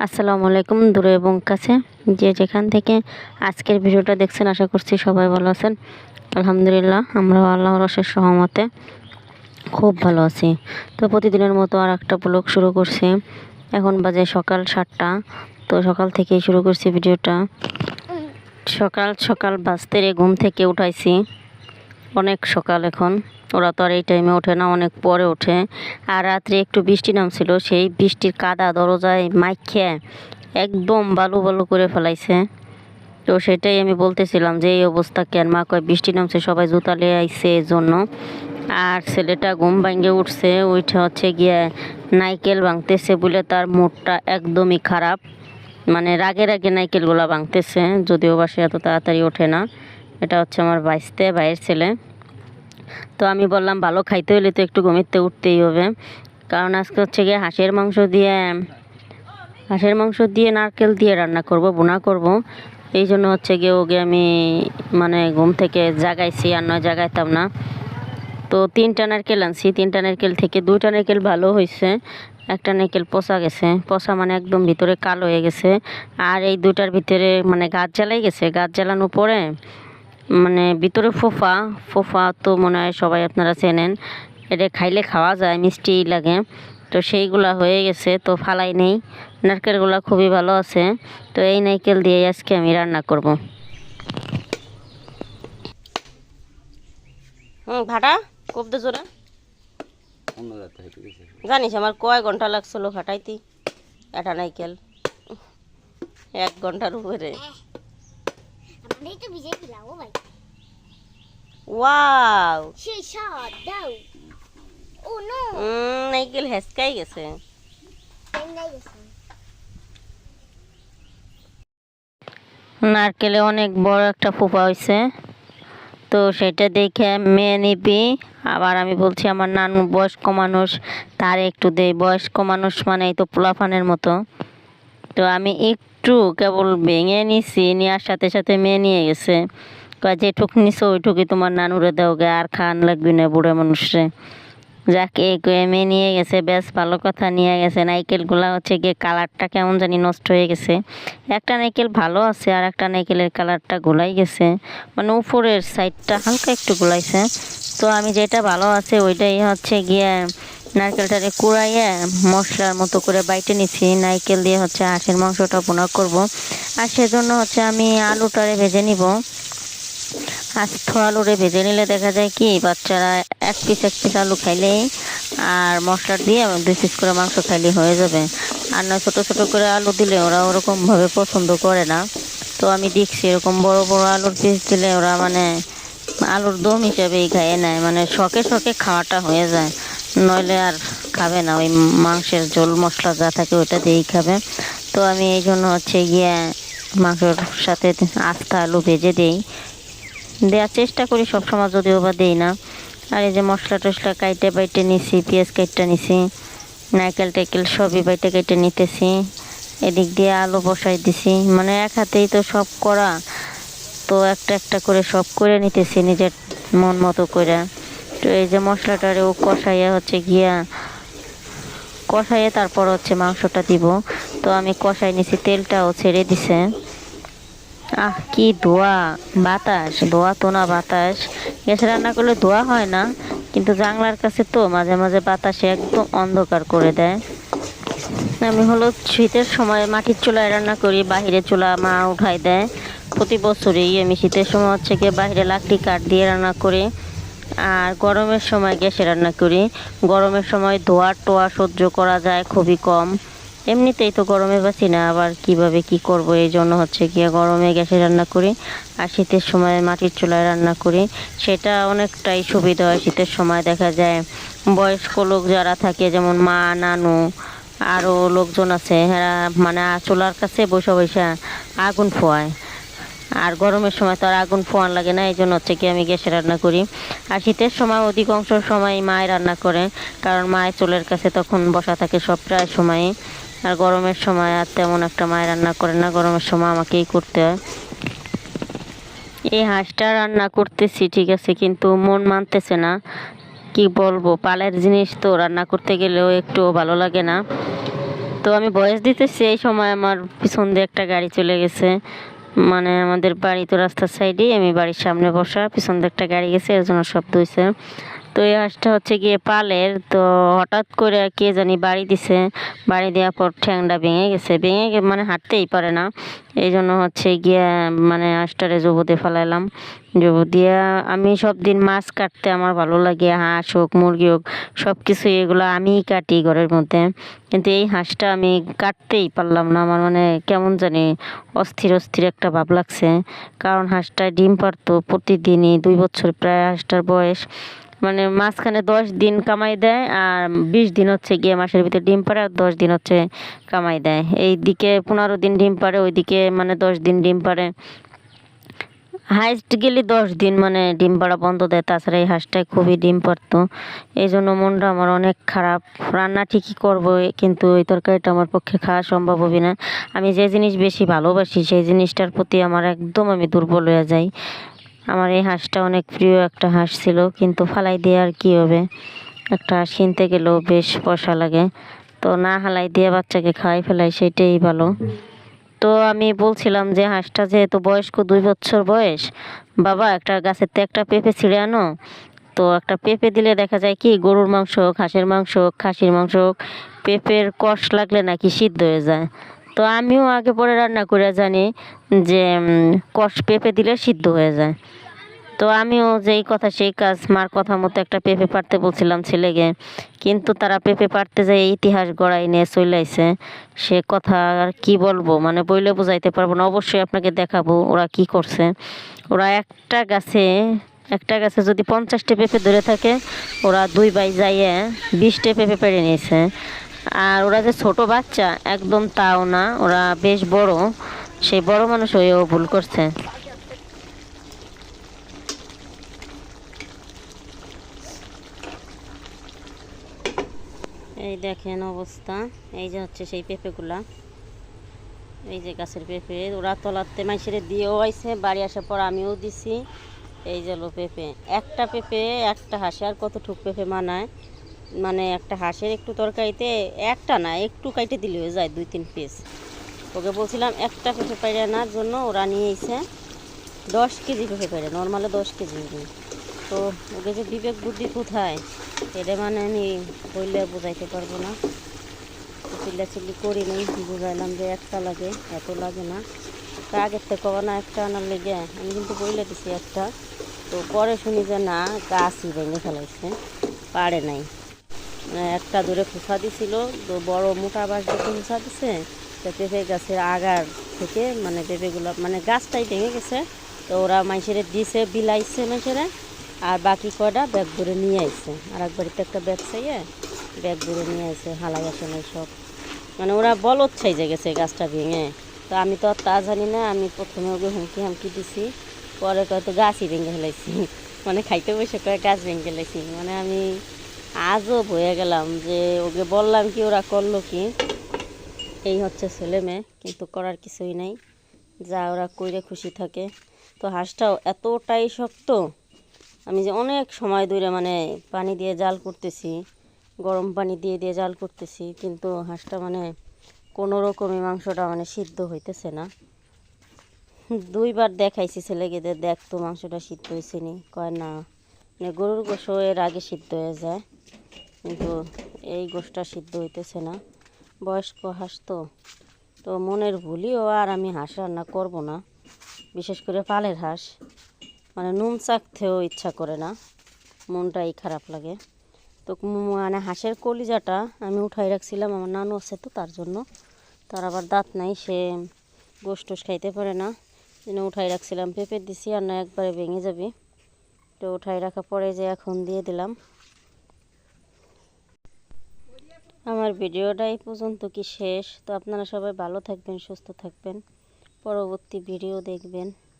আসসালামু আলাইকুম দূরে এবং কাছে। যে যেখান থেকে আজকের ভিডিওটা দেখছেন, আশা করছি সবাই ভালো আছেন। আলহামদুলিল্লাহ আমরা আল্লাহর অশেষ সহমতে খুব ভালো আছি। তো প্রতিদিনের মতো আর একটা ব্লগ শুরু করছি। এখন বাজে সকাল সাতটা। তো সকাল থেকেই শুরু করছি ভিডিওটা। সকাল সকাল বাজতে রে ঘুম থেকে উঠাইছি। অনেক সকাল এখন। ওরা তো আর এই টাইমে ওঠে না, অনেক পরে ওঠে। আর রাত্রে একটু বৃষ্টি নামছিল, সেই বৃষ্টির কাদা দরজায় মাইখে একদম বালু বালু করে ফেলাইছে। তো সেটাই আমি বলতেছিলাম যে, এই অবস্থা কেন? মা কয়, বৃষ্টি নামছে, সবাই জুতা লিয়ে আইসে এই জন্য আর ছেলেটা ঘুম ভাঙ্গে উঠছে ওইটা হচ্ছে গিয়ে নাইকেল ভাঙতেছে বলে তার মুডটা একদমই খারাপ। মানে রাগে রাগে নাইকেলগুলো ভাঙতেছে, যদিও বা সে এত তাড়াতাড়ি ওঠে না। এটা হচ্ছে আমার বাইসতে ভাইয়ের ছেলে। তো আমি বললাম, ভালো খাইতে হলে তো একটু ঘুমিতে উঠতেই হবে। কারণ আজকে হচ্ছে গিয়ে হাঁসের মাংস দিয়ে, হাঁসের মাংস দিয়ে নারকেল দিয়ে রান্না করব বোনা করব। এই জন্য হচ্ছে গিয়ে ওকে আমি মানে ঘুম থেকে জাগাইছি, আর নয় জাগাইতাম না। তো তিনটা নারকেল আনছি, তিনটা নারকেল থেকে দুইটা নারকেল ভালো হয়েছে একটা নারকেল পচা গেছে। পচা মানে একদম ভিতরে কালো হয়ে গেছে। আর এই দুটার ভিতরে মানে গাছ জ্বালাই গেছে। গাছ জ্বালানোর পরে মানে ভিতরে ফোফা ফোফা তো মনে হয় সবাই আপনারা চেনেন। এটা খাইলে খাওয়া যায়, মিষ্টি লাগে। তো সেইগুলা হয়ে গেছে, তো ফালাই নেই। নারকেলগুলা খুবই ভালো আছে। তো এই নারকেল দিয়ে আজকে আমি রান্না করব। হুম, ভাটা জানিস আমার কয় ঘণ্টা লাগছিল ফাটাইতি এটা নাইকেল এক ঘণ্টার উপরে। তো ভিজে দিলাম ও ভাই। ওয়াও। সেই স্বাদ দাও। ও নো। নাইকেল হেসকাই গেছে। নারকেলে অনেক বড় একটা ফোপা হয়েছে তো সেটা দেখে মেয়ে নিবি। আবার আমি বলছি আমার নানু বয়স্ক মানুষ তার একটু দেই বয়স্ক মানুষ মানে এই তো পোলাফানের মতো। তো আমি একটু কেবল ভেঙে নিছি নেওয়ার সাথে সাথে মেয়ে নিয়ে গেছে। কয় যেটুক নিছো ওইটুকুই তোমার নানুরে দাও গে আর খান লাগবি না বুড়ো মানুষরে। যাকে কয়ে মেয়ে নিয়ে গেছে, বেশ ভালো কথা, নিয়ে গেছে। নাইকেলগুলা হচ্ছে গিয়ে কালারটা কেমন জানি নষ্ট হয়ে গেছে। একটা নাইকেল ভালো আছে, আর একটা নাইকেলের কালারটা গোলাই গেছে। মানে উপরের সাইডটা হালকা একটু গোলাইছে। তো আমি যেটা ভালো আছে, ওইটাই হচ্ছে গিয়ে নারকেলটারে কুড়াইয়ে মশলার মতো করে বাইটে নিছি নারকেল দিয়ে হচ্ছে হাঁসের মাংসটা বোনা করব। আর সেজন্য হচ্ছে আমি আলুটারে ভেজে নিব। আস্ত আলুরে ভেজে নিলে দেখা যায় কি, বাচ্চারা এক পিস এক পিস আলু খাইলেই আর মশলা দিয়ে দুই পিস করে মাংস খাইলে হয়ে যাবে। আর নয়, ছোটো ছোটো করে আলু দিলে ওরা ওরকমভাবে পছন্দ করে না। তো আমি দেখছি এরকম বড় বড় আলুর পিস দিলে ওরা মানে আলুর দম হিসাবেই খাইয়ে নেয়। মানে শখে শখে খাওয়াটা হয়ে যায়। নইলে আর খাবে না, ওই মাংসের ঝোল মশলা যা থাকে ওটা দিয়েই খাবে। তো আমি এই জন্য হচ্ছে গিয়ে মাংসর সাথে আস্তা আলু ভেজে দিই। দেওয়ার চেষ্টা করি, সবসময় যদিও বা দিই না। আর এই যে মশলা টশলা কাইটে বাইটে নিছি, পেঁয়াজ কাইটটা নিছি, নারকেল টাইকেল সবই বাইটে কেটে নিতেছি। এদিক দিয়ে আলু বসাই দিছি মানে এক হাতেই তো সব করা। তো একটা একটা করে সব করে নিতেছি, নিজের মন মতো করে। তো এই যে মশলাটারে ও কষাইয়া হচ্ছে গিয়া, কষাইয়ে তারপর হচ্ছে মাংসটা দিব। তো আমি কষাই নিছি, তেলটাও ছেড়ে দিছে। আহ, কি ধোয়া বাতাস ধোয়া তো না বাতাস। গ্যাসে রান্না করলে ধোয়া হয় না, কিন্তু জানলার কাছে তো মাঝে মাঝে বাতাসে একদম অন্ধকার করে দেয়। আমি হলো শীতের সময় মাটির চুলায় রান্না করি, বাহিরে চুলা মা উঠাই দেয়। প্রতি বছরই আমি শীতের সময় হচ্ছে গিয়ে বাইরে লাকড়ি কাঠ দিয়ে রান্না করি। আর গরমের সময় গ্যাসে রান্না করি। গরমের সময় ধোয়া টোয়া সহ্য করা যায় খুবই কম। এমনিতেই তো গরমে বাঁচি না, আবার কীভাবে কি করব? এই জন্য হচ্ছে গিয়ে গরমে গ্যাসে রান্না করি আর শীতের সময় মাটির চুলায় রান্না করি। সেটা অনেকটাই সুবিধা হয় শীতের সময়, দেখা যায়। বয়স্ক লোক যারা থাকে, যেমন মা, নানু, আরও লোকজন আছে হ্যাঁ মানে চুলার কাছে বসে বসে আগুন ফোয়ায় আর গরমের সময় তো আর আগুন ফোয়ান লাগে না, এই জন্য হচ্ছে কি আমি গ্যাসে রান্না করি। আর শীতের সময় অধিকাংশ সময় মায় রান্না করে, কারণ মায়ের চুলের কাছে তখন বসা থাকে সব প্রায় সময়ই। আর গরমের সময় আর তেমন একটা মায় রান্না করে না, গরমের সময় আমাকেই করতে হয়। এই হাঁসটা রান্না করতেছি, ঠিক আছে, কিন্তু মন মানতেছে না। কি বলব, পালের জিনিস তো রান্না করতে গেলেও একটু ভালো লাগে না। তো আমি বয়স দিতেছি, এই সময় আমার পিছন দিয়ে একটা গাড়ি চলে গেছে। মানে আমাদের বাড়ি তো রাস্তার সাইডেই আমি বাড়ির সামনে বসা, পিছন দিয়ে একটা গাড়ি গেছে, এর জন্য শব্দ হয়েছে তো এই হাঁসটা হচ্ছে গিয়ে পালের। তো হঠাৎ করে কে জানি বাড়ি দিছে। বাড়ি দেওয়ার পর ঠ্যাংটা ভেঙে গেছে। ভেঙে মানে হাঁটতেই পারে না। এই জন্য হচ্ছে গিয়ে মানে হাঁসটারে জবুতে ফেলাইলাম। জবু দিয়ে আমি সব দিন মাছ কাটতে আমার ভালো লাগে। হাঁস হোক, মুরগি হোক, সব কিছু এগুলো আমিই কাটি ঘরের মধ্যে। কিন্তু এই হাঁসটা আমি কাটতেই পারলাম না। আমার মানে কেমন জানি অস্থির অস্থির একটা ভাব লাগছে। কারণ হাঁসটা ডিম পারতো প্রতিদিনই। দুই বছর প্রায় হাঁসটার বয়স। মানে মাঝখানে দশ দিন কামাই দেয় আর বিশ দিন হচ্ছে গিয়ে মাসের ভিতরে ডিম পারে আর দশ দিন হচ্ছে কামাই দেয়। এই দিকে পনেরো দিন ডিম পারে ওইদিকে মানে দশ দিন ডিম পারে হাইস্ট গেলে দশ দিন মানে ডিম পাড়া বন্ধ দেয়, তাছাড়া এই হাঁসটায় খুবই ডিম পারতো এই জন্য মনটা আমার অনেক খারাপ। রান্না ঠিকই করব, কিন্তু ওই তরকারিটা আমার পক্ষে খাওয়া সম্ভব হবে না। আমি যে জিনিস বেশি ভালোবাসি, সেই জিনিসটার প্রতি আমার একদম আমি দুর্বল হয়ে যাই। আমার এই হাঁসটা অনেক প্রিয় একটা হাঁস ছিল, কিন্তু ফালাই দিয়ে আর কী হবে? একটা হাঁস কিনতে গেলেও বেশ পয়সা লাগে। তো না হালাই দিয়ে বাচ্চাকে খাওয়াই ফেলাই, সেটাই ভালো। তো আমি বলছিলাম যে হাঁসটা যেহেতু বয়স্ক দুই বছর বয়স, বাবা একটা গাছের তো একটা পেঁপে ছিঁড়ে আনো। তো একটা পেঁপে দিলে দেখা যায় কি, গরুর মাংস হোক, হাঁসের মাংস হোক, খাসির মাংস হোক, পেঁপের কষ লাগলে নাকি সিদ্ধ হয়ে যায়। তো আমিও আগে পরে রান্না করে জানি যে কষ পেঁপে দিলে সিদ্ধ হয়ে যায়। তো আমিও যেই কথা সেই কাজ, মার কথা মতো একটা পেঁপে পারতে বলছিলাম ছেলেকে। কিন্তু তারা পেঁপে পারতে যায় ইতিহাস গড়াই নিয়ে চলে আইছে। সে কথা আর কি বলব মানে বইলে বোঝাইতে পারব না, অবশ্যই আপনাকে দেখাবো ওরা কি করছে। ওরা একটা গাছে একটা গাছে যদি পঞ্চাশটা পেঁপে ধরে থাকে, ওরা দুই বাই যাইয়ে বিশটা পেঁপে পেরে নিয়েছে। আর ওরা যে ছোট বাচ্চা, একদম তাও না, ওরা বেশ বড়। সেই বড় মানুষ হয়েও ভুল করছে। এই দেখেন অবস্থা, এই যে হচ্ছে সেই পেঁপেগুলা। এই যে গাছের পেঁপে, ওরা তলাতে মাইসেরে দিয়েও আইছে, বাড়ি আসার পর আমিও দিছি। এই যে পেঁপে, একটা পেঁপে, একটা হাঁসে, আর কতটুক পেঁপে মানায়? মানে একটা হাঁসের একটু তরকারিতে একটা না, একটু কাইটে দিলে হয়ে যায় দুই তিন পিস ওকে বলছিলাম একটা পেঁপে পাইরে আনার জন্য ওরা নিয়ে এসে দশ কেজি পেঁপে পাইরে নর্মালে দশ কেজি। তো ওকে যে বিবেক বুদ্ধি কোথায়? এটা মানে আমি বললে বোঝাইতে পারব না। তো করি করিনি বুঝাইলাম যে একটা লাগে, এত লাগে না। তা আগের থেকে কবা না একটা আনার লেগে, আমি কিন্তু বইলে দিছি একটা। তো পরে শুনি যে না, গাছই ভেঙে ফেলাইছে পারে নাই। একটা দূরে ফুফা দিছিল, তো বড় মোটা বাঁশ দিয়ে ফুফা দিছে, তো পেঁপে গাছের আগার থেকে মানে পেঁপেগুলো মানে গাছটাই ভেঙে গেছে, তো ওরা মাইসেরে দিছে, বিলাইছে মাইসেরে আর বাকি কয়টা ব্যাগ ভরে নিয়ে আইছে। আর এক বাড়িতে একটা ব্যাগ চাইয়ে ব্যাগ ভরে নিয়ে আইছে, হালাই আসে নাই সব। মানে ওরা বলত ছাইজে গেছে গাছটা ভেঙে। তো আমি তো আর তা জানি না, আমি প্রথমে ওকে হুমকি হামকি দিছি, পরে কয়তো গাছই ভেঙে ফেলাইছি। মানে খাইতে বসে কয়ে গাছ ভেঙে ফেলাইছি। মানে আমি আজও হয়ে গেলাম যে ওকে বললাম কি ওরা করল কি। এই হচ্ছে ছেলে মেয়ে, কিন্তু করার কিছুই নাই। যা ওরা কইরে খুশি থাকে। তো হাঁসটাও এতটাই শক্ত, আমি যে অনেক সময় ধরে মানে পানি দিয়ে জাল করতেছি, গরম পানি দিয়ে দিয়ে জাল করতেছি, কিন্তু হাঁসটা মানে কোনো রকমই মাংসটা মানে সিদ্ধ হইতেছে না। দুইবার দেখাইছি ছেলেকে যে দেখ তো মাংসটা সিদ্ধ হয়েছে নি। কয় না মানে গরুর গোশ এর আগে সিদ্ধ হয়ে যায়। কিন্তু এই গোশটা সিদ্ধ হইতেছে না। বয়স্ক হাঁস তো। তো মনের ভুলিও আর আমি হাঁস রান্না করব না। বিশেষ করে পালের হাঁস। মানে নুন চাকতেও ইচ্ছা করে না। মনটাই খারাপ লাগে। তো মানে হাঁসের কলিজাটা আমি উঠাই রাখছিলাম, আমার নানু আছে তো তার জন্য। তার আবার দাঁত নাই, সে টোস খাইতে পারে না। জন্য উঠাই রাখছিলাম, পেঁপে দিছি আর না একবারে ভেঙে যাবে। তো উঠাই রাখা পরে যে এখন দিয়ে দিলাম। আমার ভিডিওটা এই পর্যন্ত কি শেষ? তো আপনারা সবাই ভালো থাকবেন, সুস্থ থাকবেন। পরবর্তী ভিডিও দেখবেন।